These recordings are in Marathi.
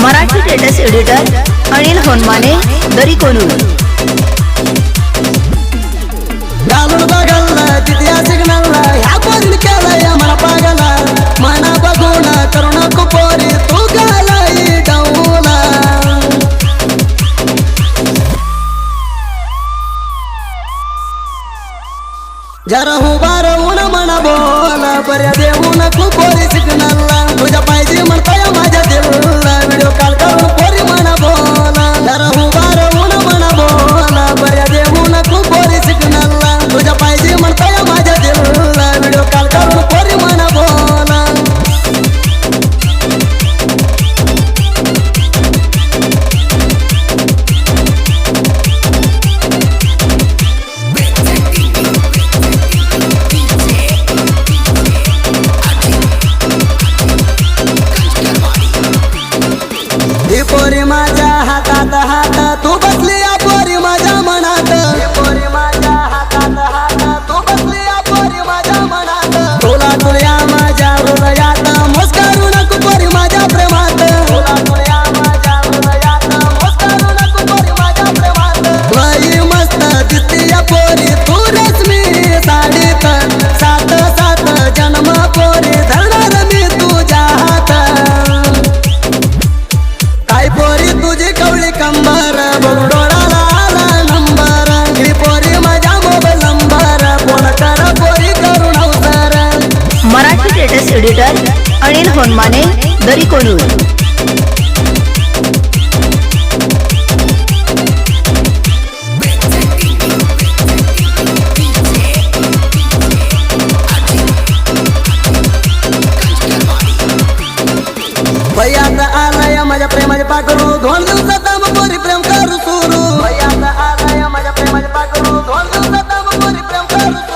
Marathi status editor Anil Honmane Dari Kolur. घालून बघायला तिथे सिग्नलला ह्या बंद केलंय मला पागला. मना बघून करू नको पोरी तू गालाई डाऊला जरा हो उभा राहून म्हणा बोला पर्या देऊ नको पोरी सिग्नलला. तुझ्या पाहिजे म्हणताय टेटस अनिल होनमाने दरी कोलूर आलाय माझ्या प्रेमाचे पाकरू दोन दिवसात पोरी प्रेम करू सुरू. भैयात आलाय माझ्या प्रेमाचे पाकरू दोन दिवसात पोरी प्रेम करू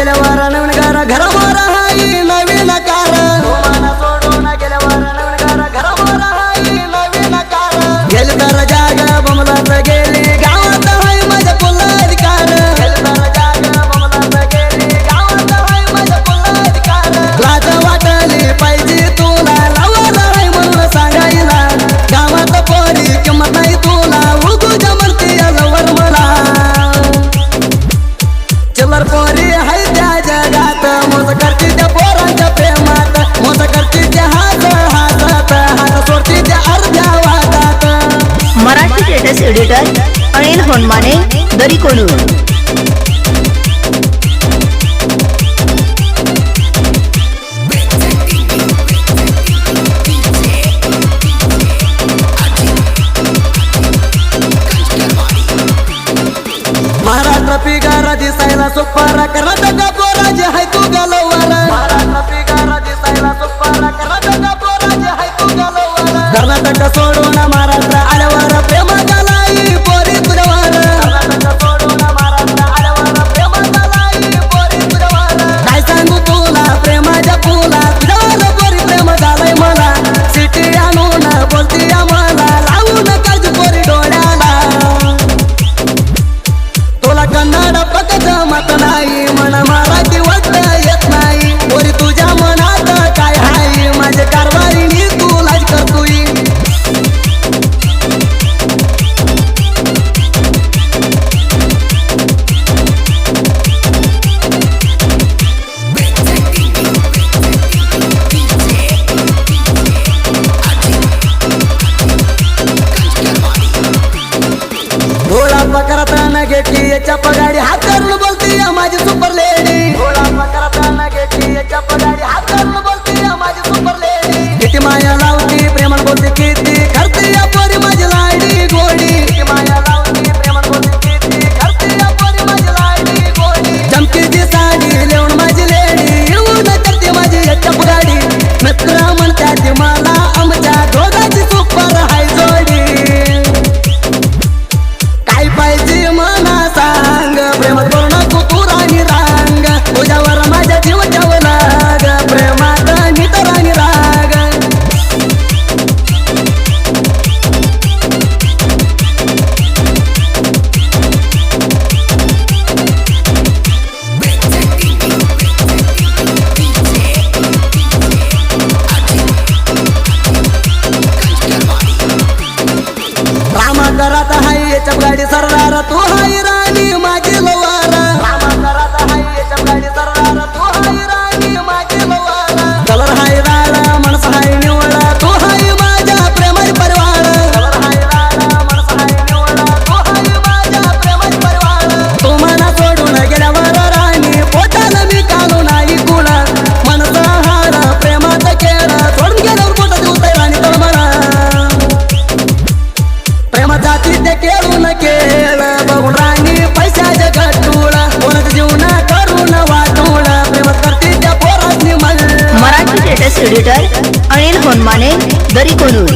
गेल्यावर नवीन घर घर मोरा हाई नवीन कार सोडून गेल्यावर नवीन घर घर मोरा हाई नवीन कार गेली तर जाग बमलात गेली गावात हाय माझ्या पुल्लाधिकार गेली तर जाग बमलात गेली गावात हाय माझ्या पुल्लाधिकार लाज वाटली पाहिजे तुला लावला हाय म्हणून सांगायला. गावात पोरी किंमत नाही तुला उगू जमरती याजवर मला. चिल्लर पोरी हाय मराठी टेटस एडिटर अनिल होनमाने दरी कोलूर. जाती ते केळून केळ. बघून राणी पैशाच्या घटूळ कोणत जीवन करून वाटूळ. प्रेमत करते त्या पोरांनी मराठी स्टेटस एडिटर अनिल होनमाने दरी कोलूर.